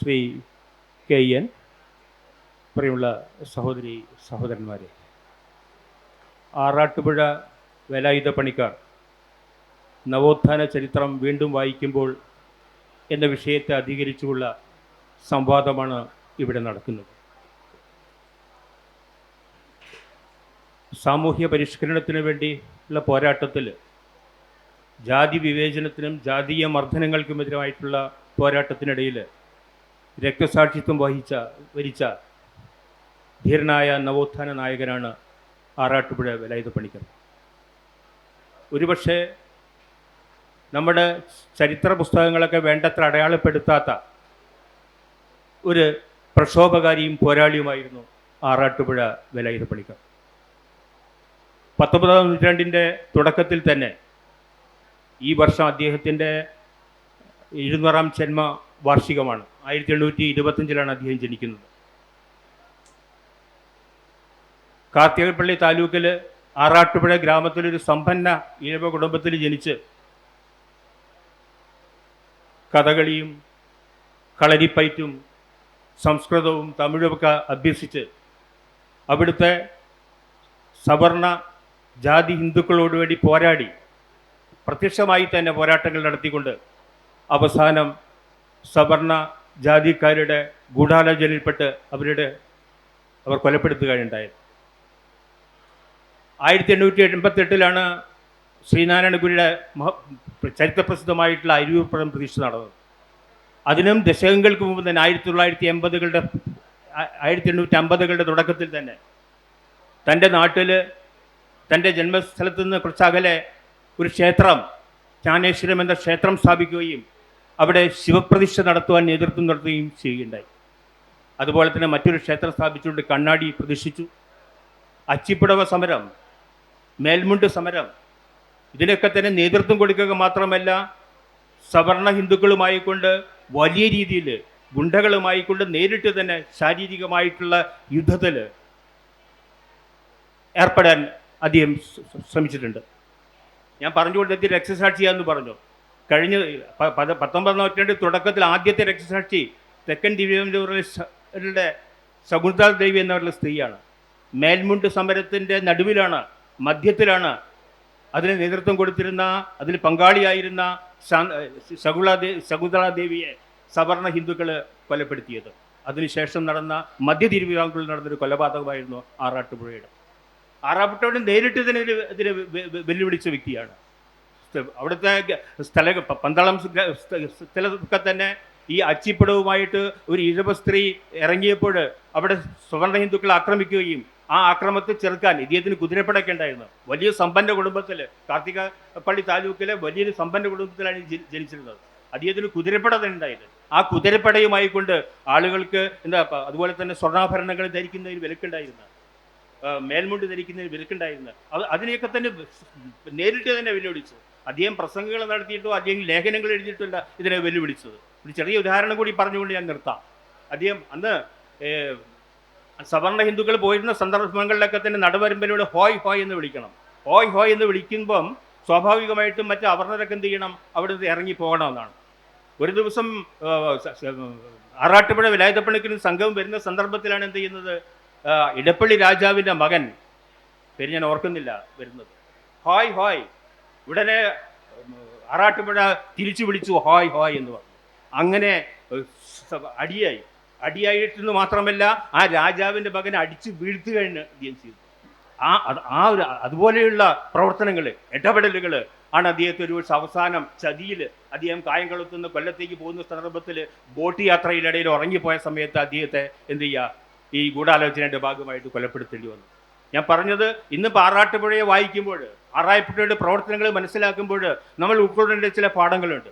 Shri K N പ്രിയമുള്ള സഹോദരി സഹോദരന്മാരെ ആറാട്ടുപുഴ വേലായുധ പണിക്കാർ നവോത്ഥാന ചരിത്രം വീണ്ടും വായിക്കുമ്പോൾ എന്ന വിഷയത്തെ അധികരിച്ചുള്ള സംവാദമാണ് ഇവിടെ നടക്കുന്നത്. സാമൂഹ്യ പരിഷ്കരണത്തിന് വേണ്ടിയുള്ള പോരാട്ടത്തിൽ ജാതി വിവേചനത്തിനും ജാതീയ മർദ്ദനങ്ങൾക്കുമെതിരായിട്ടുള്ള പോരാട്ടത്തിനിടയിൽ രക്തസാക്ഷിത്വം വഹിച്ച വരിച്ച ധീരനായ നവോത്ഥാന നായകനാണ് ആറാട്ടുപുഴ വേലായുധ പണിക്കർ. ഒരുപക്ഷെ നമ്മുടെ ചരിത്ര പുസ്തകങ്ങളൊക്കെ വേണ്ടത്ര അടയാളപ്പെടുത്താത്ത ഒരു പ്രക്ഷോഭകാരിയും പോരാളിയുമായിരുന്നു ആറാട്ടുപുഴ വേലായുധ പണിക്കർ. പത്തൊമ്പതാം നൂറ്റാണ്ടിന്റെ തുടക്കത്തിൽ തന്നെ ഈ വർഷം അദ്ദേഹത്തിന്റെ ഇരുന്നൂറാം ജന്മ വാർഷികമാണ്. ആയിരത്തി എണ്ണൂറ്റി ഇരുപത്തഞ്ചിലാണ് അദ്ദേഹം ജനിക്കുന്നത്. കാർത്തികപ്പള്ളി താലൂക്കിൽ ആറാട്ടുപുഴ ഗ്രാമത്തിലൊരു സമ്പന്ന ഈഴവ കുടുംബത്തിൽ ജനിച്ച് കഥകളിയും കളരിപ്പയറ്റും സംസ്കൃതവും തമിഴുമൊക്കെ അഭ്യസിച്ച് അവിടുത്തെ സവർണ ജാതി ഹിന്ദുക്കളോട് വേണ്ടി പോരാടി പ്രത്യക്ഷമായി തന്നെ പോരാട്ടങ്ങൾ നടത്തിക്കൊണ്ട് അവസാനം സവർണ ജാതിക്കാരുടെ ഗൂഢാലോചനയിൽപ്പെട്ട് അവരുടെ അവർ കൊലപ്പെടുത്തുകയുണ്ടായത് ആയിരത്തി എണ്ണൂറ്റി എൺപത്തെട്ടിലാണ് ശ്രീനാരായണ ഗുരുയുടെ മഹ ചരിത്രപ്രസിദ്ധമായിട്ടുള്ള അരുവിപ്പുറം പ്രതീക്ഷ നടന്നത്. അതിനും ദശകങ്ങൾക്ക് മുമ്പ് തന്നെ ആയിരത്തി തൊള്ളായിരത്തി എൺപതുകളുടെ ആയിരത്തി എണ്ണൂറ്റി അമ്പതുകളുടെ തുടക്കത്തിൽ തന്നെ തന്റെ നാട്ടിൽ തന്റെ ജന്മസ്ഥലത്ത് നിന്ന് കുറച്ചകലെ ഒരു ക്ഷേത്രം ജ്ഞാനേശ്വരം എന്ന ക്ഷേത്രം സ്ഥാപിക്കുകയും അവിടെ ശിവപ്രതിഷ്ഠ നടത്തുവാൻ നേതൃത്വം നടത്തുകയും ചെയ്യുകയുണ്ടായി. അതുപോലെ തന്നെ മറ്റൊരു ക്ഷേത്രം സ്ഥാപിച്ചുകൊണ്ട് കണ്ണാടി പ്രതിഷ്ഠിച്ചു. അച്ചിപ്പുടവ സമരം മേൽമുണ്ട് സമരം ഇതിനൊക്കെ തന്നെ നേതൃത്വം കൊടുക്കുക മാത്രമല്ല സവർണ ഹിന്ദുക്കളുമായി കൊണ്ട് വലിയ രീതിയിൽ ഗുണ്ടകളുമായി കൊണ്ട് നേരിട്ട് തന്നെ ശാരീരികമായിട്ടുള്ള യുദ്ധത്തിൽ ഏർപ്പെടാൻ അദ്ദേഹം ശ്രമിച്ചിട്ടുണ്ട്. ഞാൻ പറഞ്ഞുകൊണ്ട് എത്തി രക്തസാക്ഷിയാന്ന് പറഞ്ഞു? കഴിഞ്ഞ പത്തൊമ്പത് പത- നൂറ്റാണ്ട് തുടക്കത്തിൽ ആദ്യത്തെ രക്തസാക്ഷി തെക്കൻ തിരുവനന്തപുരത്തെ ശകുന്തള ദേവി എന്നവരുടെ സ്ത്രീയാണ്. മേൽമുണ്ട് സമരത്തിന്റെ നടുവിലാണ് മധ്യത്തിലാണ് അതിന് നേതൃത്വം കൊടുത്തിരുന്ന അതിൽ പങ്കാളിയായിരുന്ന സകുള ശകുള ദേ ശകുന്തള ദേവിയെ സവർണ ഹിന്ദുക്കൾ കൊലപ്പെടുത്തിയത്. അതിനുശേഷം നടന്ന മധ്യ തിരുവിതാംകൂറിൽ നടന്നൊരു കൊലപാതകമായിരുന്നു ആറാട്ടുപുഴയുടെ. ആറാട്ടുപുഴ നേരിട്ട് ഇതിനെ ഇതിനെ വെല്ലുവിളിച്ച വ്യക്തിയാണ്. അവിടുത്തെ സ്ഥല പന്തളം സ്ഥ- സ്ഥ- സ്ഥലത്തൊക്കെ തന്നെ ഈ അച്ചിപ്പടവുമായിട്ട് ഒരു ഇഴവ സ്ത്രീ ഇറങ്ങിയപ്പോൾ അവിടെ സുവർണ ഹിന്ദുക്കളെ ആക്രമിക്കുകയും ആ ആക്രമത്തെ ചെറുക്കാൻ ഇദ്ദേഹത്തിന് കുതിരപ്പടയൊക്കെ ഉണ്ടായിരുന്നു. വലിയ സമ്പന്ന കുടുംബത്തിൽ കാർത്തിക പള്ളി താലൂക്കിലെ വലിയൊരു സമ്പന്ന കുടുംബത്തിലാണ് ജനിച്ചിരുന്നത്. അദ്ദേഹത്തിന് കുതിരപ്പട തന്നെ ഉണ്ടായിരുന്നു ആ കുതിരപ്പടയുമായി കൊണ്ട് ആളുകൾക്ക് എന്താ അതുപോലെ തന്നെ സ്വർണാഭരണങ്ങൾ ധരിക്കുന്നതിന് വിലക്കുണ്ടായിരുന്നു. മേൽമുണ്ട് ധരിക്കുന്നതിന് വിലക്കുണ്ടായിരുന്നു. അത് അതിനെയൊക്കെ തന്നെ നേരിട്ട് തന്നെ വെല്ലുവിളിച്ചു അദ്ദേഹം പ്രസംഗങ്ങൾ നടത്തിയിട്ടോ അദ്ദേഹം ലേഖനങ്ങൾ എഴുതിയിട്ടില്ല ഇതിനെ വെല്ലുവിളിച്ചത്. ഒരു ചെറിയ ഉദാഹരണം കൂടി പറഞ്ഞുകൊണ്ട് ഞാൻ നിർത്താം. അദ്ദേഹം അന്ന് സവർണ ഹിന്ദുക്കൾ പോയിരുന്ന സന്ദർഭങ്ങളിലൊക്കെ തന്നെ നടവരമ്പനോട് ഹോയ് ഹോയ് എന്ന് വിളിക്കണം. ഹോയ് ഹോയ് എന്ന് വിളിക്കുമ്പം സ്വാഭാവികമായിട്ടും മറ്റ് അവർണരൊക്കെ എന്ത് ചെയ്യണം? അവിടെ നിന്ന് ഇറങ്ങി പോകണമെന്നാണ് ഒരു ദിവസം ആറാട്ടുപുഴ വിലായുധപ്പണിക്കിന് സംഘം വരുന്ന സന്ദർഭത്തിലാണ് എന്ത് ചെയ്യുന്നത്? ഇടപ്പള്ളി രാജാവിന്റെ മകൻ പേര് ഞാൻ ഓർക്കുന്നില്ല വരുന്നത്. ഹോയ് ഹായ് ഉടനെ ആറാട്ടുപുഴ തിരിച്ചു വിളിച്ചു ഹായ് ഹായ് എന്ന് പറഞ്ഞു. അങ്ങനെ അടിയായി. അടിയായിട്ടെന്ന് മാത്രമല്ല ആ രാജാവിന്റെ മകനെ അടിച്ച് വീഴ്ത്തുകയാണ് അദ്ദേഹം ചെയ്തത് ആ ആ ഒരു അതുപോലെയുള്ള പ്രവർത്തനങ്ങൾ ഇടപെടലുകൾ ആണ് അദ്ദേഹത്തെ ഒരു അവസാനം ചതിയിൽ അദ്ദേഹം കായംകുളത്തുനിന്ന് കൊല്ലത്തേക്ക് പോകുന്ന സന്ദർഭത്തിൽ ബോട്ട് യാത്രയിലിടയിൽ ഉറങ്ങിപ്പോയ സമയത്ത് അദ്ദേഹത്തെ എന്ത് ചെയ്യുക ഈ ഗൂഢാലോചനയുടെ ഭാഗമായിട്ട് കൊലപ്പെടുത്തേണ്ടി വന്നു. ഞാൻ പറഞ്ഞത് ഇന്ന് പാറാട്ടുപുഴയെ വായിക്കുമ്പോൾ ആറായപ്പുഴയുടെ പ്രവർത്തനങ്ങൾ മനസ്സിലാക്കുമ്പോൾ നമ്മൾ ഉൾക്കൊള്ളേണ്ട ചില പാഠങ്ങളുണ്ട്.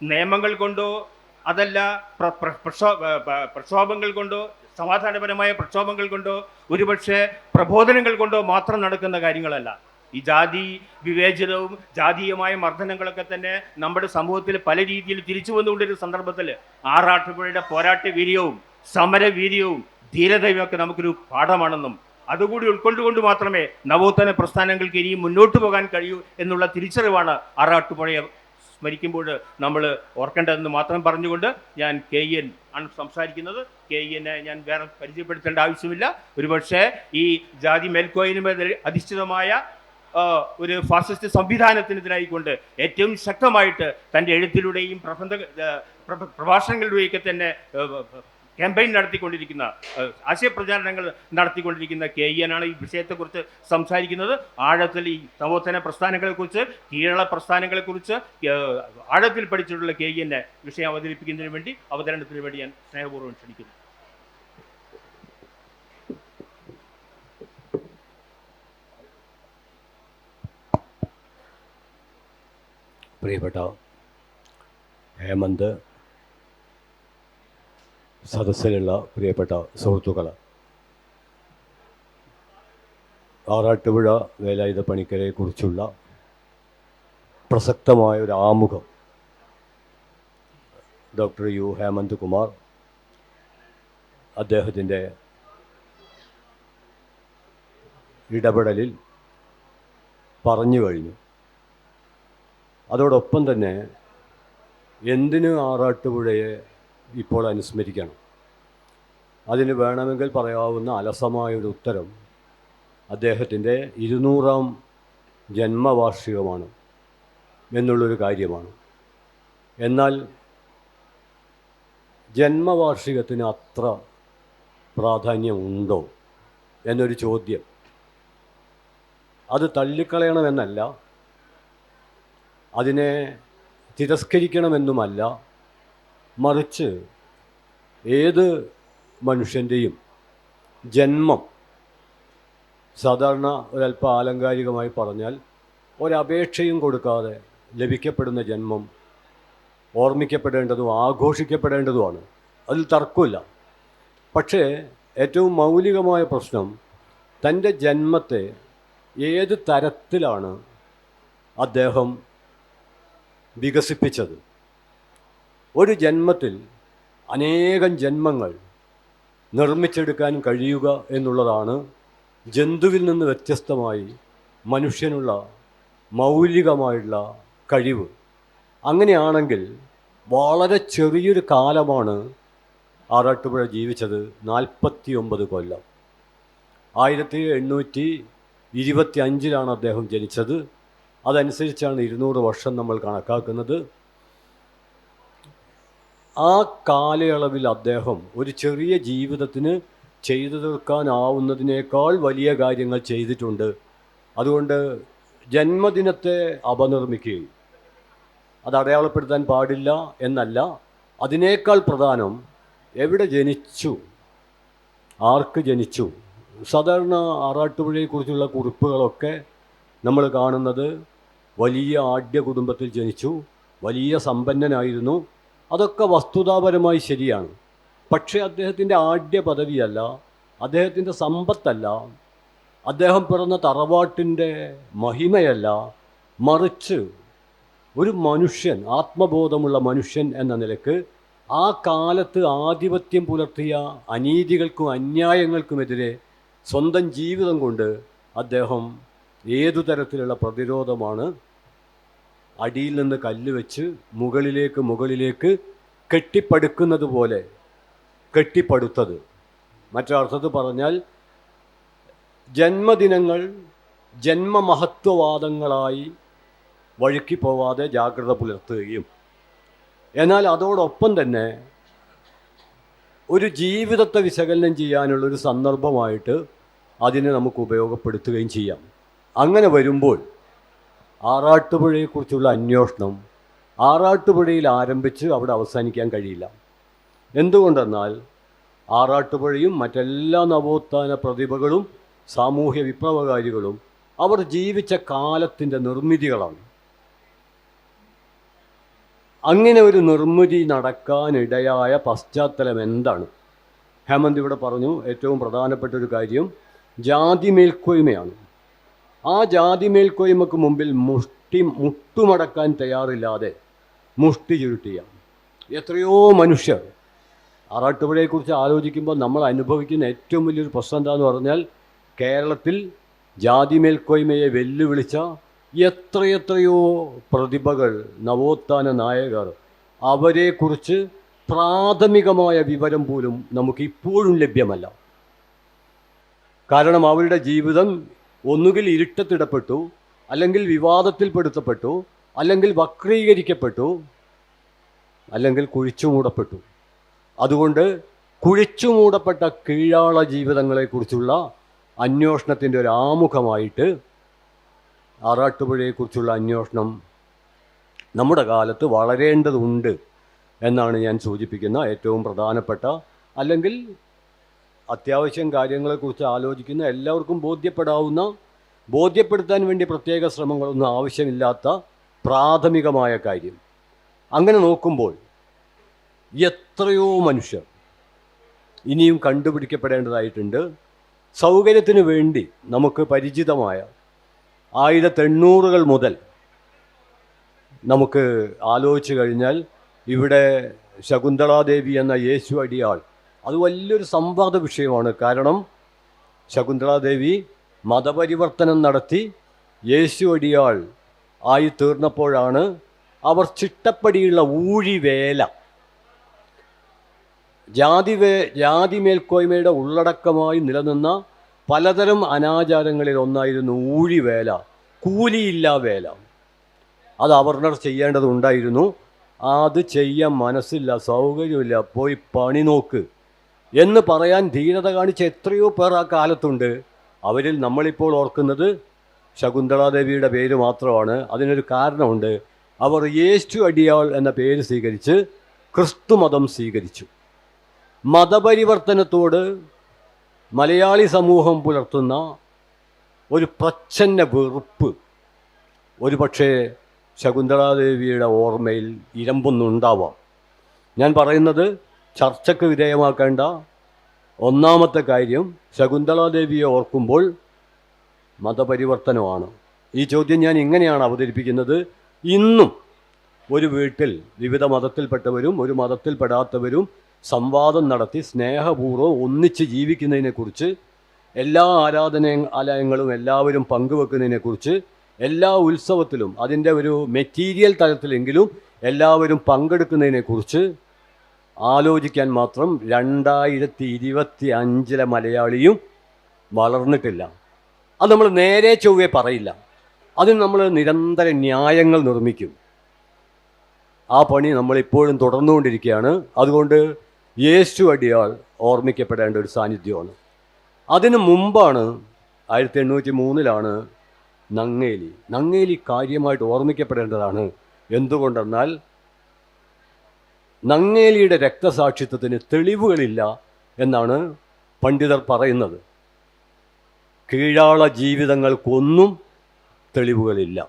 നിയമങ്ങൾ കൊണ്ടോ അതല്ല പ്രക്ഷോഭങ്ങൾ കൊണ്ടോ സമാധാനപരമായ പ്രക്ഷോഭങ്ങൾ കൊണ്ടോ ഒരുപക്ഷെ പ്രബോധനങ്ങൾ കൊണ്ടോ മാത്രം നടക്കുന്ന കാര്യങ്ങളല്ല. ഈ ജാതി വിവേചനവും ജാതീയമായ മർദ്ദനങ്ങളൊക്കെ തന്നെ നമ്മുടെ സമൂഹത്തിൽ പല രീതിയിൽ തിരിച്ചു വന്നുകൊണ്ടിരുന്ന സന്ദർഭത്തിൽ ആറാട്ടുപുഴയുടെ പോരാട്ട വീര്യവും സമരവീര്യവും ധീരതയും ഒക്കെ നമുക്കൊരു പാഠമാണെന്നും അതുകൂടി ഉൾക്കൊണ്ടുകൊണ്ട് മാത്രമേ നവോത്ഥാന പ്രസ്ഥാനങ്ങൾക്ക് ഇനിയും മുന്നോട്ട് പോകാൻ കഴിയൂ എന്നുള്ള തിരിച്ചറിവാണ് ആറാട്ടുപുഴയെ സ്മരിക്കുമ്പോൾ നമ്മൾ ഓർക്കേണ്ടതെന്ന് മാത്രം പറഞ്ഞുകൊണ്ട് ഞാൻ കെ എൻ ആണ് സംസാരിക്കുന്നത്. കെ എന്നെ ഞാൻ വേറെ പരിചയപ്പെടുത്തേണ്ട ആവശ്യമില്ല. ഒരുപക്ഷെ ഈ ജാതി മേൽക്കോയിനുമെതിരെ അധിഷ്ഠിതമായ ഒരു ഫാസിസ്റ്റ് സംവിധാനത്തിനെതിരായിക്കൊണ്ട് ഏറ്റവും ശക്തമായിട്ട് തന്റെ എഴുത്തിലൂടെയും പ്രബന്ധ പ്രഭാഷണങ്ങളിലൂടെയൊക്കെ തന്നെ ക്യാമ്പയിൻ നടത്തിക്കൊണ്ടിരിക്കുന്ന ആശയപ്രചാരണങ്ങൾ നടത്തിക്കൊണ്ടിരിക്കുന്ന കെ ആണ് ഈ വിഷയത്തെക്കുറിച്ച് സംസാരിക്കുന്നത്. ആഴത്തിൽ ഈ നവോത്ഥാന പ്രസ്ഥാനങ്ങളെക്കുറിച്ച് കീഴള പ്രസ്ഥാനങ്ങളെക്കുറിച്ച് ആഴത്തിൽ പഠിച്ചിട്ടുള്ള കെ എന്നെ വിഷയം അവതരിപ്പിക്കുന്നതിന് വേണ്ടി അവതരണത്തിന് വേണ്ടി ഞാൻ സ്നേഹപൂർവം ക്ഷണിക്കുന്നു. പ്രിയപ്പെട്ട ഹേമന്ത് സദസ്സിലുള്ള പ്രിയപ്പെട്ട സുഹൃത്തുക്കൾ ആറാട്ടുപുഴ വേലായുധ പണിക്കരെ കുറിച്ചുള്ള പ്രസക്തമായ ഒരു ആമുഖം ഡോക്ടർ യു ഹേമന്ത് കുമാർ അദ്ദേഹത്തിന്റെ ഇടപെടലിൽ പറഞ്ഞു കഴിഞ്ഞു. അതോടൊപ്പം തന്നെ എന്തിന് ആറാട്ടുപുഴയെ ഇപ്പോൾ അനുസ്മരിക്കണം. അതിന് വേണമെങ്കിൽ പറയാവുന്ന അലസമായൊരു ഉത്തരം അദ്ദേഹത്തിന്റെ ഇരുന്നൂറാം ജന്മവാർഷികമാണ് എന്നുള്ളൊരു കാര്യമാണ്. എന്നാൽ ജന്മവാർഷികത്തിന് അത്ര പ്രാധാന്യമുണ്ടോ എന്നൊരു ചോദ്യം. അത് തള്ളിക്കളയണമെന്നല്ല അതിനെ തിരസ്കരിക്കണമെന്നുമല്ല മറിച്ച് ഏത് മനുഷ്യന്റെയും ജന്മം സാധാരണ ഒരല്പം ആലങ്കാരികമായി പറഞ്ഞാൽ ഒരപേക്ഷയും കൊടുക്കാതെ ലഭിക്കപ്പെടുന്ന ജന്മം ഓർമ്മിക്കപ്പെടേണ്ടതും ആഘോഷിക്കപ്പെടേണ്ടതുമാണ്. അതിൽ തർക്കമില്ല. പക്ഷേ ഏറ്റവും മൗലികമായ പ്രശ്നം തന്റെ ജന്മത്തെ ഏത് തരത്തിലാണ് അദ്ദേഹം വികസിപ്പിച്ചത്? ഒരു ജന്മത്തിൽ അനേകം ജന്മങ്ങൾ നിർമ്മിച്ചെടുക്കാൻ കഴിയുക എന്നുള്ളതാണ് ജന്തുവിൽ നിന്ന് വ്യത്യസ്തമായി മനുഷ്യനുള്ള മൗലികമായുള്ള കഴിവ്. അങ്ങനെയാണെങ്കിൽ വളരെ ചെറിയൊരു കാലമാണ് ആറാട്ടുപുഴ ജീവിച്ചത് നാൽപ്പത്തി ഒമ്പത് കൊല്ലം. ആയിരത്തി എണ്ണൂറ്റി ഇരുപത്തി അഞ്ചിലാണ് അദ്ദേഹം ജനിച്ചത്. അതനുസരിച്ചാണ് ഇരുന്നൂറ് വർഷം നമ്മൾ കണക്കാക്കുന്നത്. ആ കാലയളവിൽ അദ്ദേഹം ഒരു ചെറിയ ജീവിതത്തിന് ചെയ്തു തീർക്കാനാവുന്നതിനേക്കാൾ വലിയ കാര്യങ്ങൾ ചെയ്തിട്ടുണ്ട്. അതുകൊണ്ട് ജന്മദിനത്തെ അപനിർമ്മിക്കുകയും അത് അടയാളപ്പെടുത്താൻ പാടില്ല എന്നല്ല അതിനേക്കാൾ പ്രധാനം എവിടെ ജനിച്ചു ആർക്ക് ജനിച്ചു സാധാരണ ആറാട്ടുപുഴയെക്കുറിച്ചുള്ള കുറിപ്പുകളൊക്കെ നമ്മൾ കാണുന്നത് വലിയ ആഢ്യ കുടുംബത്തിൽ ജനിച്ചു വലിയ സമ്പന്നനായിരുന്നു. അതൊക്കെ വസ്തുതാപരമായി ശരിയാണ്. പക്ഷേ അദ്ദേഹത്തിന്റെ ആഢ്യ പദവിയല്ല അദ്ദേഹത്തിന്റെ സമ്പത്തല്ല അദ്ദേഹം പിറന്ന തറവാട്ടിന്റെ മഹിമയല്ല മറിച്ച് ഒരു മനുഷ്യൻ ആത്മബോധമുള്ള മനുഷ്യൻ എന്ന നിലയ്ക്ക് ആ കാലത്ത് ആധിപത്യം പുലർത്തിയ അനീതികൾക്കും അന്യായങ്ങൾക്കുമെതിരെ സ്വന്തം ജീവിതം കൊണ്ട് അദ്ദേഹം ഏതു തരത്തിലുള്ള പ്രതിരോധമാണ് അടിയിൽ നിന്ന് കല്ല് വെച്ച് മുകളിലേക്ക് മുകളിലേക്ക് കെട്ടിപ്പടുക്കുന്നത് പോലെ കെട്ടിപ്പടുത്തത്. മറ്റൊരർത്ഥത്തിൽ പറഞ്ഞാൽ ജന്മദിനങ്ങൾ ജന്മമഹത്വവാദങ്ങളായി വഴുക്കി പോവാതെ ജാഗ്രത പുലർത്തുകയും. എന്നാൽ അതോടൊപ്പം തന്നെ ഒരു ജീവിതത്തെ വിശകലനം ചെയ്യാനുള്ള ഒരു സന്ദർഭമായിട്ട് അതിനെ നമുക്ക് ഉപയോഗപ്പെടുത്തുകയും ചെയ്യാം. അങ്ങനെ വരുമ്പോൾ ആറാട്ടുപുഴയെക്കുറിച്ചുള്ള അന്വേഷണം ആറാട്ടുപുഴയിൽ ആരംഭിച്ച് അവിടെ അവസാനിക്കാൻ കഴിയില്ല. എന്തുകൊണ്ടെന്നാൽ ആറാട്ടുപുഴയും മറ്റെല്ലാ നവോത്ഥാന പ്രതിഭകളും സാമൂഹ്യ വിപ്ലവകാരികളും അവർ ജീവിച്ച കാലത്തിന്റെ നിർമ്മിതികളാണ്. അങ്ങനെ ഒരു നിർമ്മിതി നടക്കാനിടയായ പശ്ചാത്തലം എന്താണ്? ഹേമന്ത് ഇവിടെ പറഞ്ഞു ഏറ്റവും പ്രധാനപ്പെട്ട ഒരു കാര്യം ജാതി മേൽക്കോയ്മയാണ് ആ ജാതി മേൽക്കോയ്മക്ക് മുമ്പിൽ മുഷ്ടി മുട്ടുമടക്കാൻ തയ്യാറില്ലാതെ മുഷ്ടി ചുരുട്ടിയ എത്രയോ മനുഷ്യർ ആറാട്ടുപുഴയെക്കുറിച്ച് ആലോചിക്കുമ്പോൾ നമ്മൾ അനുഭവിക്കുന്ന ഏറ്റവും വലിയൊരു പ്രശ്നം എന്താന്ന് പറഞ്ഞാൽ കേരളത്തിൽ ജാതി മേൽക്കോയ്മയെ വെല്ലുവിളിച്ച എത്രയെത്രയോ പ്രതിഭകൾ നവോത്ഥാന നായകർ അവരെക്കുറിച്ച് പ്രാഥമികമായ വിവരം പോലും നമുക്ക് ഇപ്പോഴും ലഭ്യമല്ല. കാരണം അവരുടെ ജീവിതം ഒന്നുകിൽ ഇരുട്ടത്തിടപ്പെട്ടു അല്ലെങ്കിൽ വിവാദത്തിൽപ്പെടുത്തപ്പെട്ടു അല്ലെങ്കിൽ വക്രീകരിക്കപ്പെട്ടു അല്ലെങ്കിൽ കുഴിച്ചുമൂടപ്പെട്ടു. അതുകൊണ്ട് കുഴിച്ചുമൂടപ്പെട്ട കീഴാള ജീവിതങ്ങളെക്കുറിച്ചുള്ള അന്വേഷണത്തിന്റെ ഒരു ആമുഖമായിട്ട് ആറാട്ടുപുഴയെക്കുറിച്ചുള്ള അന്വേഷണം നമ്മുടെ കാലത്ത് വളരേണ്ടതുണ്ട് എന്നാണ് ഞാൻ സൂചിപ്പിക്കുന്ന ഏറ്റവും പ്രധാനപ്പെട്ട അല്ലെങ്കിൽ അത്യാവശ്യം കാര്യങ്ങളെക്കുറിച്ച് ആലോചിക്കുന്ന എല്ലാവർക്കും ബോധ്യപ്പെടാവുന്ന ബോധ്യപ്പെടുത്താൻ വേണ്ടി പ്രത്യേക ശ്രമങ്ങളൊന്നും ആവശ്യമില്ലാത്ത പ്രാഥമികമായ കാര്യം. അങ്ങനെ നോക്കുമ്പോൾ എത്രയോ മനുഷ്യർ ഇനിയും കണ്ടുപിടിക്കപ്പെടേണ്ടതായിട്ടുണ്ട്. സൗകര്യത്തിന് വേണ്ടി നമുക്ക് പരിചിതമായ ആയിരത്തി എണ്ണൂറുകൾ മുതൽ നമുക്ക് ആലോചിച്ച് കഴിഞ്ഞാൽ ഇവിടെ ശകുന്തളാദേവി എന്ന യേശു അടിയാൾ അത് വലിയൊരു സംവാദ വിഷയമാണ്. കാരണം ശകുന്തളാദേവി മതപരിവർത്തനം നടത്തി യേശു അടിയാൾ ആയി തീർന്നപ്പോഴാണ് അവർ ചിട്ടപ്പടിയുള്ള ഊഴിവേല ജാതി വേ ജാതി മേൽക്കോയ്മയുടെ ഉള്ളടക്കമായി നിലനിന്ന പലതരം അനാചാരങ്ങളിൽ ഒന്നായിരുന്നു ഊഴിവേല കൂലിയില്ലാ വേല. അത് അവർണർ ചെയ്യേണ്ടതുണ്ടായിരുന്നു. അത് ചെയ്യാൻ മനസ്സില്ല സൗകര്യമില്ല. പോയി പണി നോക്ക്. എന്ന് പറയാൻ ധീരത കാണിച്ച എത്രയോ പേർ ആ കാലത്തുണ്ട്. അവരിൽ നമ്മളിപ്പോൾ ഓർക്കുന്നത് ശകുന്തളാദേവിയുടെ പേര് മാത്രമാണ്. അതിനൊരു കാരണമുണ്ട്. അവർ യേശു അടിയാൾ എന്ന പേര് സ്വീകരിച്ച് ക്രിസ്തു മതം സ്വീകരിച്ചു. മതപരിവർത്തനത്തോട് മലയാളി സമൂഹം പുലർത്തുന്ന ഒരു പ്രച്ഛന്ന വെറുപ്പ്. ഒരുപക്ഷേ ശകുന്തളാദേവിയുടെ ഓർമ്മയിൽ ഇരമ്പൊന്നുണ്ടാവാം. ഞാൻ പറയുന്നത് ചർച്ചയ്ക്ക് വിധേയമാക്കേണ്ട ഒന്നാമത്തെ കാര്യം ശകുന്തളാദേവിയെ ഓർക്കുമ്പോൾ മതപരിവർത്തനമാണ്. ഈ ചോദ്യം ഞാൻ ഇങ്ങനെയാണ് അവതരിപ്പിക്കുന്നത്. ഇന്നും ഒരു വീട്ടിൽ വിവിധ മതത്തിൽപ്പെട്ടവരും ഒരു മതത്തിൽപ്പെടാത്തവരും സംവാദം നടത്തി സ്നേഹപൂർവം ഒന്നിച്ച് ജീവിക്കുന്നതിനെക്കുറിച്ച് എല്ലാ ആരാധന ആലയങ്ങളും എല്ലാവരും പങ്കുവെക്കുന്നതിനെക്കുറിച്ച് എല്ലാ ഉത്സവത്തിലും അതിന്റെ ഒരു മെറ്റീരിയൽ തലത്തിലെങ്കിലും എല്ലാവരും പങ്കെടുക്കുന്നതിനെക്കുറിച്ച് ആലോചിക്കാൻ മാത്രം രണ്ടായിരത്തി ഇരുപത്തി അഞ്ചിലെ മലയാളിയും വളർന്നിട്ടില്ല. അത് നമ്മൾ നേരെ ചൊവ്വേ പറയില്ല. അതിന് നമ്മൾ നിരന്തര ന്യായങ്ങൾ നിർമ്മിക്കും. ആ പണി നമ്മളിപ്പോഴും തുടർന്നുകൊണ്ടിരിക്കുകയാണ്. അതുകൊണ്ട് യേശു അടിയാൾ ഓർമ്മിക്കപ്പെടേണ്ട ഒരു സാന്നിധ്യമാണ്. അതിനു മുമ്പാണ് ആയിരത്തി എണ്ണൂറ്റി മൂന്നിലാണ് നങ്ങേലി. നങ്ങേലി കാര്യമായിട്ട് ഓർമ്മിക്കപ്പെടേണ്ടതാണ്. എന്തുകൊണ്ടെന്നാൽ നങ്ങേലിയുടെ രക്തസാക്ഷിത്വത്തിന് തെളിവുകളില്ല എന്നാണ് പണ്ഡിതർ പറയുന്നത്. കീഴാള ജീവിതങ്ങൾക്കൊന്നും തെളിവുകളില്ല.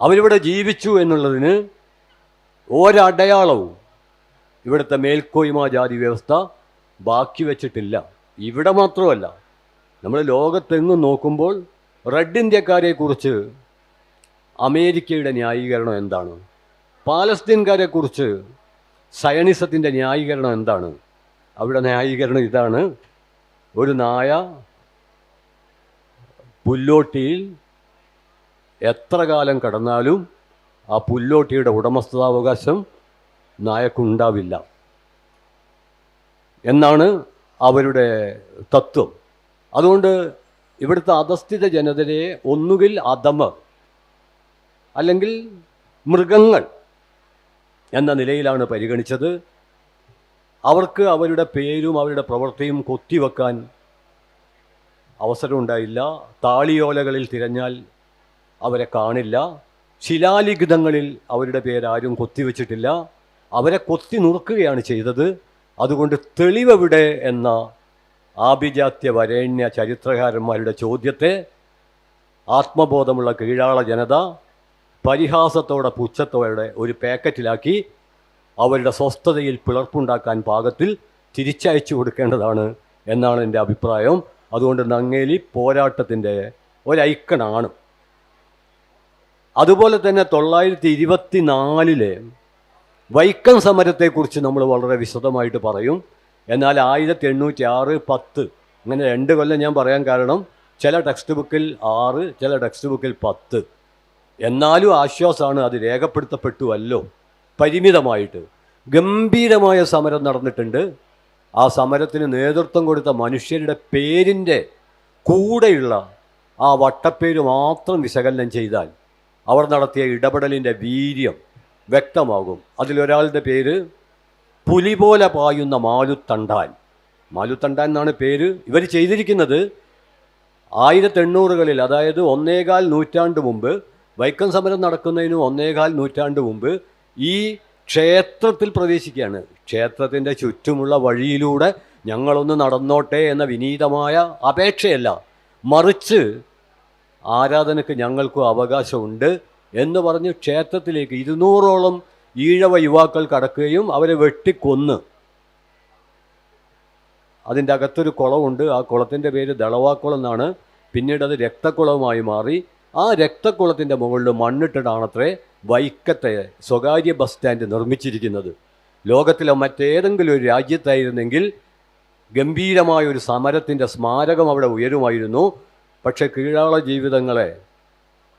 അവരിവിടെ ജീവിച്ചു എന്നുള്ളതിന് ഒരടയാളവും ഇവിടുത്തെ മേൽക്കോയ്മ ജാതി വ്യവസ്ഥ ബാക്കി വച്ചിട്ടില്ല. ഇവിടെ മാത്രമല്ല നമ്മൾ ലോകത്തെങ്ങും നോക്കുമ്പോൾ റെഡ് ഇന്ത്യക്കാരെക്കുറിച്ച് അമേരിക്കയുടെ ന്യായീകരണം എന്താണ്? പാലസ്തീൻകാരെക്കുറിച്ച് സയണിസത്തിന്റെ ന്യായീകരണം എന്താണ്? അവിടെ ന്യായീകരണം ഇതാണ്. ഒരു നായ പുല്ലോട്ടിയിൽ എത്ര കാലം കടന്നാലും ആ പുല്ലോട്ടിയുടെ ഉടമസ്ഥതാവകാശം നായക്കുണ്ടാവില്ല. എന്നാണ് അവരുടെ തത്വം. അതുകൊണ്ട് ഇവിടുത്തെ അധസ്ഥിത ജനതയെ ഒന്നുകിൽ അധമ അല്ലെങ്കിൽ മൃഗങ്ങൾ എന്ന നിലയിലാണ് പരിഗണിച്ചത്. അവർക്ക് അവരുടെ പേരും അവരുടെ പ്രവൃത്തിയും കൊത്തിവെക്കാൻ അവസരമുണ്ടായില്ല. താളിയോലകളിൽ തിരഞ്ഞാൽ അവരെ കാണില്ല. ശിലാലിഖിതങ്ങളിൽ അവരുടെ പേരാരും കൊത്തിവെച്ചിട്ടില്ല. അവരെ കൊത്തി നുറുക്കുകയാണ് ചെയ്തത്. അതുകൊണ്ട് തെളിവെവിടെ എന്ന ആഭിജാത്യ വരേണ്യ ചരിത്രകാരന്മാരുടെ ചോദ്യത്തെ ആത്മബോധമുള്ള കീഴാള ജനത പരിഹാസത്തോടെ പുച്ഛത്തോടെ ഒരു പാക്കറ്റിലാക്കി അവരുടെ സ്വസ്ഥതയിൽ പിളർപ്പുണ്ടാക്കാൻ പാകത്തിൽ തിരിച്ചയച്ചു കൊടുക്കേണ്ടതാണ് എന്നാണ് എന്റെ അഭിപ്രായം. അതുകൊണ്ട് നങ്ങേലി പോരാട്ടത്തിന്റെ ഒരൈക്കണാണ് അതുപോലെ തന്നെ തൊള്ളായിരത്തി ഇരുപത്തി നാലിലെ വൈക്കം സമരത്തെക്കുറിച്ച് നമ്മൾ വളരെ വിശദമായിട്ട് പറയും. എന്നാൽ ആയിരത്തി എണ്ണൂറ്റി ആറ് പത്ത് അങ്ങനെ രണ്ട് കൊല്ലം ഞാൻ പറയാൻ കാരണം ചില ടെക്സ്റ്റ് ബുക്കിൽ ആറ് ചില ടെക്സ്റ്റ് ബുക്കിൽ പത്ത്. എന്നാലും ആശ്വാസമാണ് അത് രേഖപ്പെടുത്തപ്പെട്ടുവല്ലോ. പരിമിതമായിട്ട്. ഗംഭീരമായ സമരം നടന്നിട്ടുണ്ട്. ആ സമരത്തിന് നേതൃത്വം കൊടുത്ത മനുഷ്യരുടെ പേരിന്റെ കൂടെയുള്ള ആ വട്ടപ്പേര് മാത്രം വിശകലനം ചെയ്താൽ അവർ നടത്തിയ ഇടപെടലിന്റെ വീര്യം വ്യക്തമാകും. അതിലൊരാളുടെ പേര് പുലി പോലെ പായുന്ന മാലുത്തണ്ടാൻ. മാലുത്തണ്ടാൻ എന്നാണ് പേര്. ഇവർ ചെയ്തിരിക്കുന്നത് ആയിരത്തെണ്ണൂറുകളിൽ അതായത് ഒന്നേകാൽ നൂറ്റാണ്ട് മുമ്പ് വൈക്കം സമരം നടക്കുന്നതിന് ഒന്നേകാൽ നൂറ്റാണ്ട് മുമ്പ് ഈ ക്ഷേത്രത്തിൽ പ്രവേശിക്കുകയാണ്. ക്ഷേത്രത്തിന്റെ ചുറ്റുമുള്ള വഴിയിലൂടെ ഞങ്ങളൊന്ന് നടന്നോട്ടെ എന്ന വിനീതമായ അപേക്ഷയല്ല. മറിച്ച് ആരാധനയ്ക്ക് ഞങ്ങൾക്കും അവകാശമുണ്ട് എന്ന് പറഞ്ഞ് ക്ഷേത്രത്തിലേക്ക് ഇരുന്നൂറോളം ഈഴവ യുവാക്കൾ കടക്കുകയും അവരെ വെട്ടിക്കൊന്ന്. അതിന്റെ അകത്തൊരു കുളമുണ്ട്. ആ കുളത്തിന്റെ പേര് ദളവാക്കുളം എന്നാണ്. പിന്നീട് അത് രക്തക്കുളമായി മാറി. ആ രക്തക്കുളത്തിന്റെ മുകളിൽ മണ്ണിട്ടിട്ടാണത്രേ വൈക്കത്തെ സ്വകാര്യ ബസ് സ്റ്റാൻഡ് നിർമ്മിച്ചിരിക്കുന്നത്. ലോകത്തിലെ മറ്റേതെങ്കിലും ഒരു രാജ്യത്തായിരുന്നെങ്കിൽ ഗംഭീരമായ ഒരു സമരത്തിന്റെ സ്മാരകം അവിടെ ഉയരുമായിരുന്നു. പക്ഷേ കീഴാള ജീവിതങ്ങളെ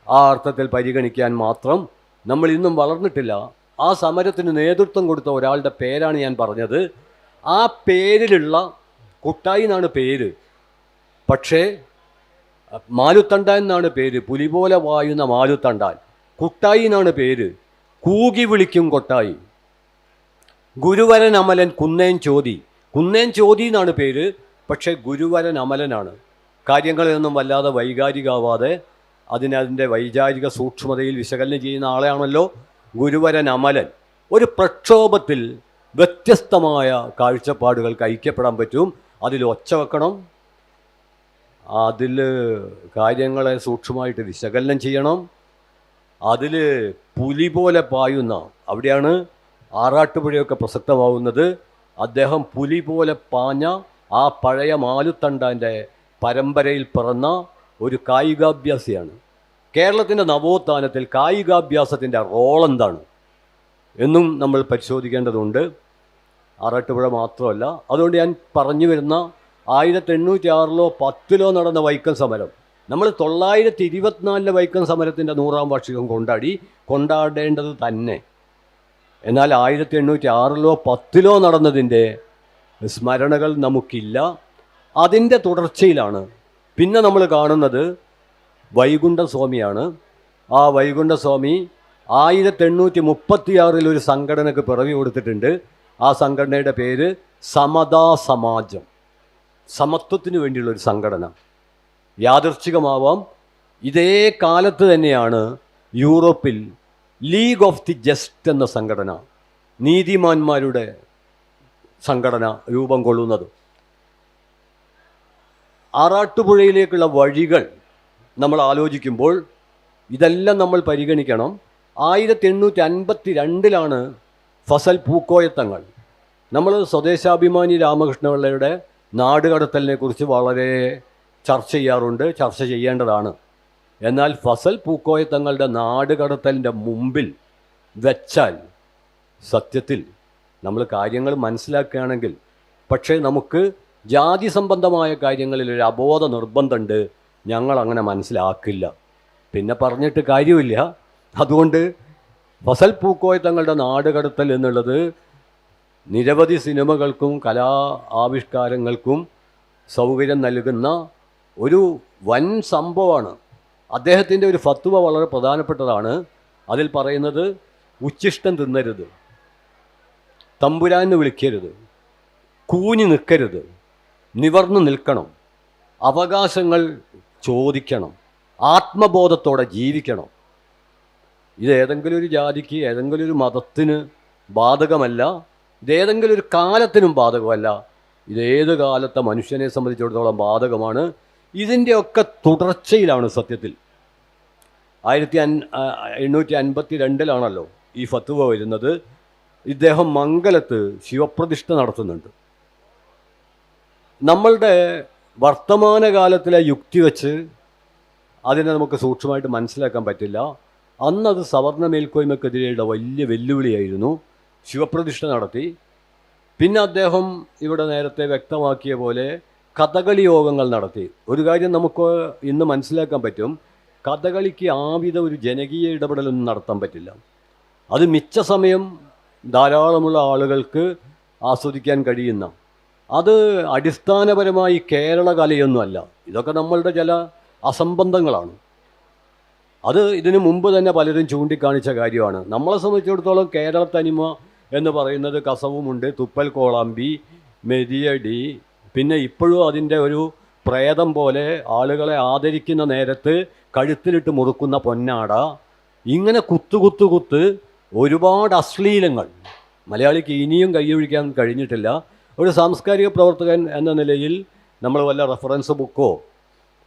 ആ അർത്ഥത്തിൽ പരിഗണിക്കാൻ മാത്രം നമ്മൾ ഇന്നും വളർന്നിട്ടില്ല. ആ സമരത്തിന് നേതൃത്വം കൊടുത്ത ഒരാളുടെ പേരാണ് ഞാൻ പറഞ്ഞത്. ആ പേരിലുള്ള കുട്ടായി എന്നാണ് പേര്. പക്ഷേ മാലുത്തണ്ടാൻ എന്നാണ് പേര്. പുലി പോലെ വായുന്ന മാലുത്തണ്ടാൻ കുട്ടായി എന്നാണ് പേര്. കൂകി വിളിക്കും കൊട്ടായി. ഗുരുവരൻ അമലൻ കുന്നേൻ ചോതി. കുന്നേൻ ചോതി എന്നാണ് പേര്. പക്ഷേ ഗുരുവരൻ അമലനാണ് കാര്യങ്ങളിലൊന്നും വല്ലാതെ വൈകാരികാവാതെ അതിനതിന്റെ വൈചാരിക സൂക്ഷ്മതയിൽ വിശകലനം ചെയ്യുന്ന ആളെയാണല്ലോ ഗുരുവരൻ അമലൻ ഒരു പ്രക്ഷോഭത്തിൽ വ്യത്യസ്തമായ കാഴ്ചപ്പാടുകൾക്ക് ഐക്യപ്പെടാൻ പറ്റും. അതിൽ ഒച്ച വെക്കണം. അതിൽ കാര്യങ്ങളെ സൂക്ഷ്മമായിട്ട് വിശകലനം ചെയ്യണം. അതിൽ പുലി പോലെ പായുന്ന അവിടെയാണ് ആറാട്ടുപുഴയൊക്കെ പ്രസക്തമാവുന്നത്. അദ്ദേഹം പുലി പോലെ പാഞ്ഞ ആ പഴയ മാലുത്തണ്ടാന്റെ പരമ്പരയിൽ പിറന്ന ഒരു കായികാഭ്യാസിയാണ്. കേരളത്തിന്റെ നവോത്ഥാനത്തിൽ കായികാഭ്യാസത്തിന്റെ റോൾ എന്താണ് എന്നും നമ്മൾ പരിശോധിക്കേണ്ടതുണ്ട്. ആറാട്ടുപുഴ മാത്രമല്ല അതുകൊണ്ട് ഞാൻ പറഞ്ഞു വരുന്ന ആയിരത്തി എണ്ണൂറ്റി ആറിലോ പത്തിലോ നടന്ന വൈക്കം സമരം. നമ്മൾ തൊള്ളായിരത്തി ഇരുപത്തിനാലിലെ വൈക്കം സമരത്തിന്റെ നൂറാം വാർഷികം കൊണ്ടാടി കൊണ്ടാടേണ്ടത് തന്നെ. എന്നാൽ ആയിരത്തി എണ്ണൂറ്റി ആറിലോ പത്തിലോ നടന്നതിന്റെ സ്മരണകൾ നമുക്കില്ല. അതിന്റെ തുടർച്ചയിലാണ്. പിന്നെ നമ്മൾ കാണുന്നത് വൈകുണ്ഠസ്വാമിയാണ്. ആ വൈകുണ്ഠസ്വാമി ആയിരത്തി എണ്ണൂറ്റി മുപ്പത്തിയാറിൽ ഒരു സംഘടനക്ക് പിറവി കൊടുത്തിട്ടുണ്ട്. ആ സംഘടനയുടെ പേര് സമതാ സമാജം സമത്വത്തിന് വേണ്ടിയുള്ള ഒരു സംഘടന. യാദർച്ഛികമാവാം ഇതേ കാലത്ത് തന്നെയാണ് യൂറോപ്പിൽ ലീഗ് ഓഫ് ദി ജസ്റ്റ് എന്ന സംഘടന നീതിമാന്മാരുടെ സംഘടന രൂപം കൊള്ളുന്നത്. ആറാട്ടുപുഴയിലേക്കുള്ള വഴികൾ നമ്മൾ ആലോചിക്കുമ്പോൾ ഇതെല്ലാം നമ്മൾ പരിഗണിക്കണം. ആയിരത്തി എണ്ണൂറ്റി അൻപത്തി രണ്ടിലാണ് ഫസൽ പൂക്കോയത്തങ്ങൾ. നമ്മൾ സ്വദേശാഭിമാനി രാമകൃഷ്ണപിള്ളയുടെ നാടുകടത്തലിനെ കുറിച്ച് വളരെ ചർച്ച ചെയ്യാറുണ്ട് ചർച്ച ചെയ്യേണ്ടതാണ്. എന്നാൽ ഫസൽ പൂക്കോയ തങ്ങളുടെ നാടുകടത്തലിന്റെ മുമ്പിൽ വെച്ചാൽ സത്യത്തിൽ നമ്മൾ കാര്യങ്ങൾ മനസ്സിലാക്കുകയാണെങ്കിൽ പക്ഷേ നമുക്ക് ജാതി സംബന്ധമായ കാര്യങ്ങളിൽ ഒരു അബോധ നിർബന്ധമുണ്ട് ഞങ്ങൾ അങ്ങനെ മനസ്സിലാക്കില്ല. പിന്നെ പറഞ്ഞിട്ട് കാര്യമില്ല. അതുകൊണ്ട് ഫസൽ പൂക്കോയ തങ്ങളുടെ നാടുകടത്തൽ എന്നുള്ളത് നിരവധി സിനിമകൾക്കും കലാ ആവിഷ്കാരങ്ങൾക്കും സൗകര്യം നൽകുന്ന ഒരു വൻ സംഭവമാണ്. അദ്ദേഹത്തിന്റെ ഒരു ഫത്വ വളരെ പ്രധാനപ്പെട്ടതാണ്. അതിൽ പറയുന്നത് ഉച്ചിഷ്ടം തിന്നരുത് തമ്പുരാന്ന് വിളിക്കരുത് കൂഞ്ഞു നിൽക്കരുത് നിവർന്നു നിൽക്കണം അവകാശങ്ങൾ ചോദിക്കണം ആത്മബോധത്തോടെ ജീവിക്കണം. ഇത് ഏതെങ്കിലും ഒരു ജാതിക്ക് ഏതെങ്കിലും ഒരു മതത്തിന് ബാധകമല്ല. ഇത് ഏതെങ്കിലും ഒരു കാലത്തിനും ബാധകമല്ല. ഇത് കാലത്തെ മനുഷ്യനെ സംബന്ധിച്ചിടത്തോളം ബാധകമാണ്? ഇതിന്റെയൊക്കെ തുടർച്ചയിലാണ് സത്യത്തിൽ. ആയിരത്തി അൻ എണ്ണൂറ്റി അൻപത്തി രണ്ടിലാണല്ലോ ഈ ഫത്തുവ വരുന്നത്. ഇദ്ദേഹം മംഗലത്ത് ശിവപ്രതിഷ്ഠ നടത്തുന്നുണ്ട്. നമ്മളുടെ വർത്തമാനകാലത്തിലെ യുക്തി വെച്ച് അതിനെ നമുക്ക് സൂക്ഷ്മമായിട്ട് മനസ്സിലാക്കാൻ പറ്റില്ല. അന്നത് സവർണ മേൽക്കോയ്മക്കെതിരെയുള്ള വലിയ വെല്ലുവിളിയായിരുന്നു. ശിവപ്രതിഷ്ഠ നടത്തി. പിന്നെ അദ്ദേഹം ഇവിടെ നേരത്തെ വ്യക്തമാക്കിയ പോലെ കഥകളി യോഗങ്ങൾ നടത്തി. ഒരു കാര്യം നമുക്ക് ഇന്ന് മനസ്സിലാക്കാൻ പറ്റും. കഥകളിക്ക് ആവിധ ഒരു ജനകീയ ഇടപെടലൊന്നും നടത്താൻ പറ്റില്ല. അത് മിച്ച സമയം ധാരാളമുള്ള ആളുകൾക്ക് ആസ്വദിക്കാൻ കഴിയുന്ന. അത് അടിസ്ഥാനപരമായി കേരള കലയൊന്നുമല്ല ഇതൊക്കെ നമ്മളുടെ ചില അസംബന്ധങ്ങളാണ്. അത് ഇതിനു മുമ്പ് തന്നെ പലരും ചൂണ്ടിക്കാണിച്ച കാര്യമാണ്. നമ്മളെ സംബന്ധിച്ചിടത്തോളം കേരള തനിമ എന്ന് പറയുന്നത് കസവുമുണ്ട് തുപ്പൽ കോളാമ്പി മെതിയടി. പിന്നെ ഇപ്പോഴും അതിന്റെ ഒരു പ്രേതം പോലെ ആളുകളെ ആദരിക്കുന്ന നേരത്ത് കഴുത്തിലിട്ട് മുറുക്കുന്ന പൊന്നാട. ഇങ്ങനെ കുത്തു കുത്തു കുത്ത് ഒരുപാട് അശ്ലീലങ്ങൾ. മലയാളിക്ക് ഇനിയും കൈയൊഴിക്കാൻ കഴിഞ്ഞിട്ടില്ല. ഒരു സാംസ്കാരിക പ്രവർത്തകൻ എന്ന നിലയിൽ നമ്മൾ വല്ല റെഫറൻസ് ബുക്കോ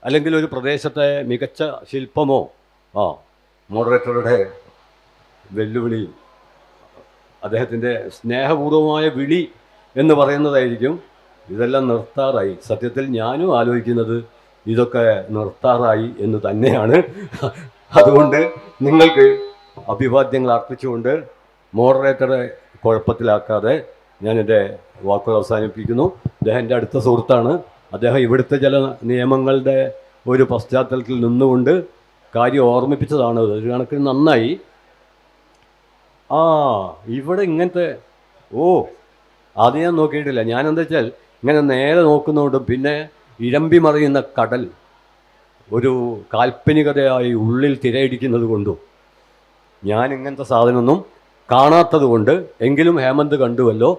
അല്ലെങ്കിൽ ഒരു പ്രദേശത്തെ മികച്ച ശില്പമോ ആ മോഡറേറ്ററുടെ വെല്ലുവിളി അദ്ദേഹത്തിന്റെ സ്നേഹപൂർവമായ വിളി എന്ന് പറയുന്നതായിരിക്കും ഇതെല്ലാം നിർത്താറായി. സത്യത്തിൽ ഞാനും ആലോചിക്കുന്നത് ഇതൊക്കെ നിർത്താറായി എന്ന് തന്നെയാണ്. അതുകൊണ്ട് നിങ്ങൾക്ക് അഭിവാദ്യങ്ങൾ അർപ്പിച്ചുകൊണ്ട് മോഡറേറ്ററെ കുഴപ്പത്തിലാക്കാതെ ഞാൻ എന്റെ വാക്കുകൾ അവസാനിപ്പിക്കുന്നു. അദ്ദേഹം എന്റെ അടുത്ത സുഹൃത്താണ്. അദ്ദേഹം ഇവിടുത്തെ ചില നിയമങ്ങളുടെ ഒരു പശ്ചാത്തലത്തിൽ നിന്നുകൊണ്ട് കാര്യം ഓർമ്മിപ്പിച്ചതാണ്. ഒരു കണക്കിന് നന്നായി ആ ഇവിടെ ഇങ്ങനത്തെ ഓ അത് ഞാൻ നോക്കിയിട്ടില്ല. ഞാൻ എന്താ വെച്ചാൽ ഇങ്ങനെ നേരെ നോക്കുന്നതുകൊണ്ടും പിന്നെ ഇരമ്പി മറിയുന്ന കടൽ ഒരു കാൽപ്പനികതയായി ഉള്ളിൽ തിരയടിക്കുന്നത് കൊണ്ടും ഞാൻ ഇങ്ങനത്തെ സാധനമൊന്നും കാണാത്തത് കൊണ്ട് എങ്കിലും ഹേമന്ത് കണ്ടുവല്ലോ.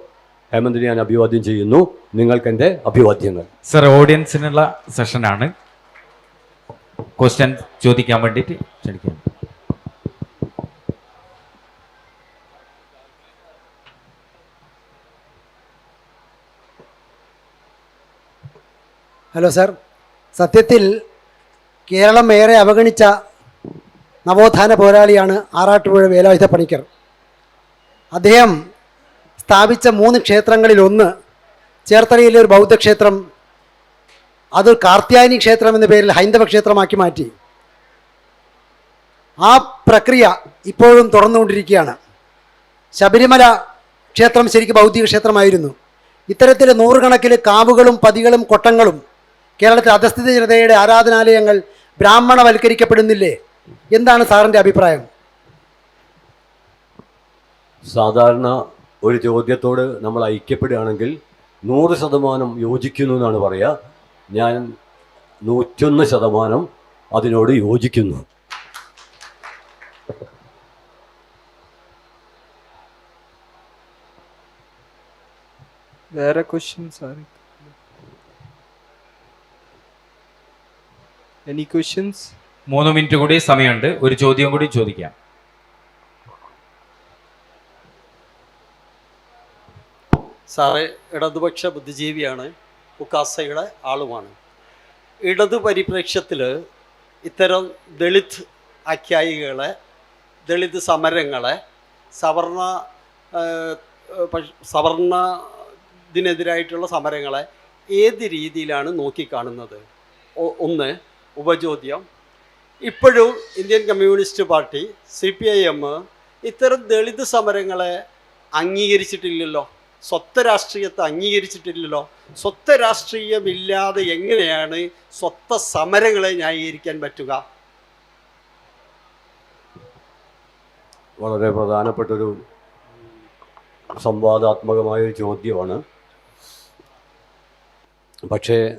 ഹേമന്ത് ഞാൻ അഭിവാദ്യം ചെയ്യുന്നു. നിങ്ങൾക്ക് എന്റെ അഭിവാദ്യങ്ങൾ സർ ഓഡിയൻസിനുള്ള സെഷനാണ് ക്വസ്റ്റ്യൻ ചോദിക്കാൻ വേണ്ടിയിട്ട് ക്ഷണിക്കാം ഹലോ സാർ. സത്യത്തിൽ കേരളം ഏറെ അവഗണിച്ച നവോത്ഥാന പോരാളിയാണ് ആറാട്ടുപുഴ വേലായുധ പണിക്കർ. അദ്ദേഹം സ്ഥാപിച്ച മൂന്ന് ക്ഷേത്രങ്ങളിൽ ഒന്ന് ചേർത്തലയിലെ ഒരു ബൗദ്ധക്ഷേത്രം അത് കാർത്യായനി ക്ഷേത്രം എന്ന പേരിൽ ഹൈന്ദവ ക്ഷേത്രമാക്കി മാറ്റി. ആ പ്രക്രിയ ഇപ്പോഴും തുറന്നുകൊണ്ടിരിക്കുകയാണ് ശബരിമല ക്ഷേത്രം ശരിക്കും ബൗദ്ധിക ക്ഷേത്രമായിരുന്നു. ഇത്തരത്തിൽ നൂറുകണക്കിന് കാവുകളും പതികളും കൊട്ടങ്ങളും കേരളത്തിലെ അധസ്ഥിത ജനതയുടെ ആരാധനാലയങ്ങൾ ബ്രാഹ്മണവൽക്കരിക്കപ്പെടുന്നില്ലേ? എന്താണ് സാറിന്റെ അഭിപ്രായം? സാധാരണ ഒരു ചോദ്യത്തോട് നമ്മൾ ഐക്യപ്പെടുകയാണെങ്കിൽ നൂറ് ശതമാനം യോജിക്കുന്നു എന്നാണ് പറയുക ഞാൻ നൂറ്റൊന്ന് ശതമാനം അതിനോട് യോജിക്കുന്നു. വേറെ ക്വസ്റ്റ്യൻസ് ആരും എനി ക്വസ്റ്റ്യൻസ് മൂന്ന് മിനിറ്റ് കൂടി സമയമുണ്ട്. ഒരു ചോദ്യം കൂടി ചോദിക്കാം. സാറ് ഇടതുപക്ഷ ബുദ്ധിജീവിയാണ് ഉക്കാസയുടെ ആളുമാണ്. ഇടതു പരിപ്രേക്ഷ്യത്തിൽ ഇത്തരം ദളിത് ആഖ്യായികളെ ദളിത് സമരങ്ങളെ സവർണ സവർണത്തിനെതിരായിട്ടുള്ള സവർണ ഇതിനെതിരായിട്ടുള്ള സമരങ്ങളെ ഏത് രീതിയിലാണ് നോക്കിക്കാണുന്നത്? ഒന്ന് ഉപചോദ്യം. ഇപ്പോഴും Indian communist party C P I M ഇത്തരം ദളിത് സമരങ്ങളെ അംഗീകരിച്ചിട്ടില്ലല്ലോ. സ്വത്ത് രാഷ്ട്രീയത്തെ അംഗീകരിച്ചിട്ടില്ലല്ലോ. സ്വത്ത് രാഷ്ട്രീയമില്ലാതെ എങ്ങനെയാണ് സ്വത്ത സമരങ്ങളെ ന്യായീകരിക്കാൻ പറ്റുക? വളരെ പ്രധാനപ്പെട്ടൊരു സംവാദാത്മകമായ ഒരു ചോദ്യമാണ്. പക്ഷേ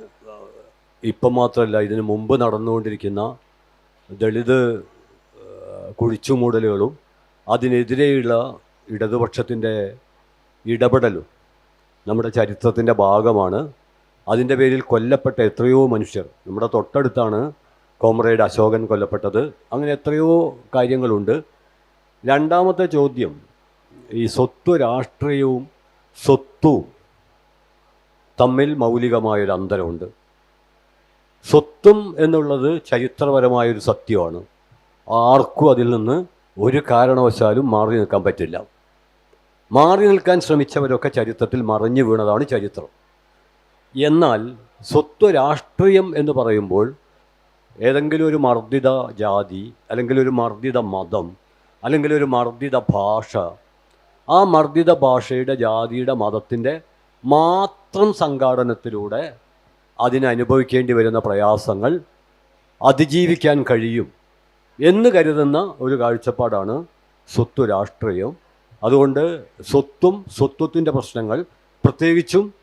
ഇപ്പം മാത്രമല്ല ഇതിന് മുമ്പ് നടന്നുകൊണ്ടിരിക്കുന്ന ദളിത് കുഴിച്ചുമൂടലുകളും അതിനെതിരെയുള്ള ഇടതുപക്ഷത്തിന്റെ ഇടപെടലും നമ്മുടെ ചരിത്രത്തിന്റെ ഭാഗമാണ്. അതിന്റെ പേരിൽ കൊല്ലപ്പെട്ട എത്രയോ മനുഷ്യർ നമ്മുടെ തൊട്ടടുത്താണ് കോമ്രേഡ് അശോകൻ കൊല്ലപ്പെട്ടത്. അങ്ങനെ എത്രയോ കാര്യങ്ങളുണ്ട്. രണ്ടാമത്തെ ചോദ്യം ഈ സ്വത്വ രാഷ്ട്രീയവും സ്വത്തും തമ്മിൽ മൗലികമായൊരു അന്തരമുണ്ട് സ്വത്തും എന്നുള്ളത് ചരിത്രപരമായൊരു സത്യമാണ്. ആർക്കും അതിൽ നിന്ന് ഒരു കാരണവശാലും മാറി നിൽക്കാൻ പറ്റില്ല. മാറി നിൽക്കാൻ ശ്രമിച്ചവരൊക്കെ ചരിത്രത്തിൽ മറിഞ്ഞു വീണതാണ് ചരിത്രം. എന്നാൽ സ്വത്വ രാഷ്ട്രീയം എന്ന് പറയുമ്പോൾ ഏതെങ്കിലും ഒരു മർദ്ദിത ജാതി അല്ലെങ്കിൽ ഒരു മർദ്ദിത മതം അല്ലെങ്കിൽ ഒരു മർദ്ദിത ഭാഷ ആ മർദ്ദിത ഭാഷയുടെ ജാതിയുടെ മതത്തിന്റെ മാത്രം സംഘാടനത്തിലൂടെ അതിന് അനുഭവിക്കേണ്ടി വരുന്ന പ്രയാസങ്ങൾ അതിജീവിക്കാൻ കഴിയും എന്ന് കരുതുന്ന ഒരു കാഴ്ചപ്പാടാണ് സ്വത്ത് രാഷ്ട്രീയം. അതുകൊണ്ട് സ്വത്തും സ്വത്വത്തിന്റെ പ്രശ്നങ്ങൾ പ്രത്യേകിച്ചും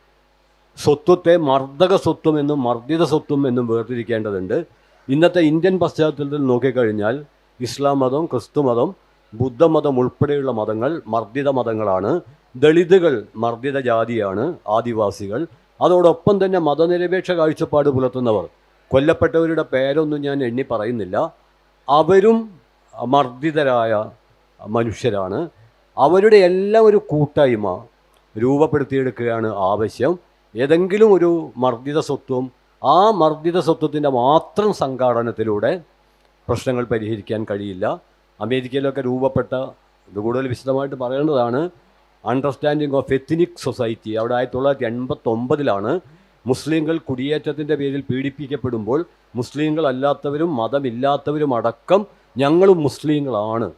സ്വത്വത്തെ മർദ്ദക സ്വത്വം എന്നും മർദ്ദിത സ്വത്വം എന്നും വേർതിരിക്കേണ്ടതുണ്ട്. ഇന്നത്തെ ഇന്ത്യൻ പശ്ചാത്തലത്തിൽ നോക്കിക്കഴിഞ്ഞാൽ ഇസ്ലാം മതം ക്രിസ്തു മതം ബുദ്ധമതം ഉൾപ്പെടെയുള്ള മതങ്ങൾ മർദ്ദിത മതങ്ങളാണ്. ദളിതുകൾ മർദ്ദിത ജാതിയാണ് ആദിവാസികൾ. അതോടൊപ്പം തന്നെ മതനിരപേക്ഷ കാഴ്ചപ്പാട് പുലർത്തുന്നവർ. കൊല്ലപ്പെട്ടവരുടെ പേരൊന്നും ഞാൻ എണ്ണി പറയുന്നില്ല. അവരും മർദ്ദിതരായ മനുഷ്യരാണ്. അവരുടെ എല്ലാം ഒരു കൂട്ടായ്മ രൂപപ്പെടുത്തിയെടുക്കുകയാണ് ആവശ്യം. ഏതെങ്കിലും ഒരു മർദ്ദിത സ്വത്വം ആ മർദ്ദിത സ്വത്വത്തിന്റെ മാത്രം സംഘാടനത്തിലൂടെ പ്രശ്നങ്ങൾ പരിഹരിക്കാൻ കഴിയില്ല. അമേരിക്കയിലൊക്കെ രൂപപ്പെട്ട ഇത് കൂടുതൽ വിശദമായിട്ട് പറയേണ്ടതാണ് അണ്ടർസ്റ്റാൻഡിങ് ഓഫ് എത്തിനിക് സൊസൈറ്റി അവിടെ ആയിരത്തി തൊള്ളായിരത്തി എൺപത്തൊമ്പതിലാണ് മുസ്ലിങ്ങൾ കുടിയേറ്റത്തിന്റെ പേരിൽ പീഡിപ്പിക്കപ്പെടുമ്പോൾ മുസ്ലിങ്ങൾ അല്ലാത്തവരും മതമില്ലാത്തവരും അടക്കം ഞങ്ങളും മുസ്ലിങ്ങളാണ്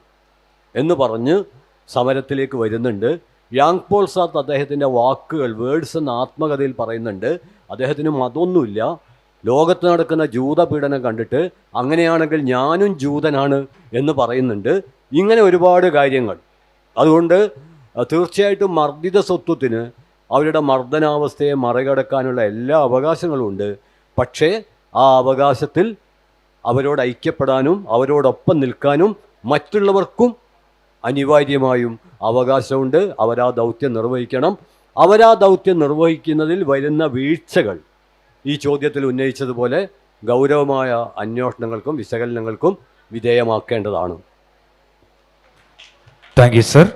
എന്ന് പറഞ്ഞ് സമരത്തിലേക്ക് വരുന്നുണ്ട്. യാങ് പോൾ സാത്ത് അദ്ദേഹത്തിന്റെ വാക്കുകൾ വേർഡ്സ് എന്ന ആത്മകഥയിൽ പറയുന്നുണ്ട്. അദ്ദേഹത്തിന് മതമൊന്നുമില്ല. ലോകത്ത് നടക്കുന്ന ജൂതപീഡനം കണ്ടിട്ട് അങ്ങനെയാണെങ്കിൽ ഞാനും ജൂതനാണ് എന്ന് പറയുന്നുണ്ട്. ഇങ്ങനെ ഒരുപാട് കാര്യങ്ങൾ. അതുകൊണ്ട് തീർച്ചയായിട്ടും മർദ്ദിത സ്വത്വത്തിന് അവരുടെ മർദ്ദനാവസ്ഥയെ മറികടക്കാനുള്ള എല്ലാ അവകാശങ്ങളും ഉണ്ട്. പക്ഷേ ആ അവകാശത്തിൽ അവരോട് ഐക്യപ്പെടാനും അവരോടൊപ്പം നിൽക്കാനും മറ്റുള്ളവർക്കും അനിവാര്യമായും അവകാശമുണ്ട്. അവരാ ദൗത്യം നിർവഹിക്കണം. അവരാ ദൗത്യം നിർവഹിക്കുന്നതിൽ വരുന്ന വീഴ്ചകൾ ഈ ചോദ്യത്തിൽ ഉന്നയിച്ചതുപോലെ ഗൗരവമായ അന്വേഷണങ്ങൾക്കും വിശകലനങ്ങൾക്കും വിധേയമാക്കേണ്ടതാണ്. Thank you sir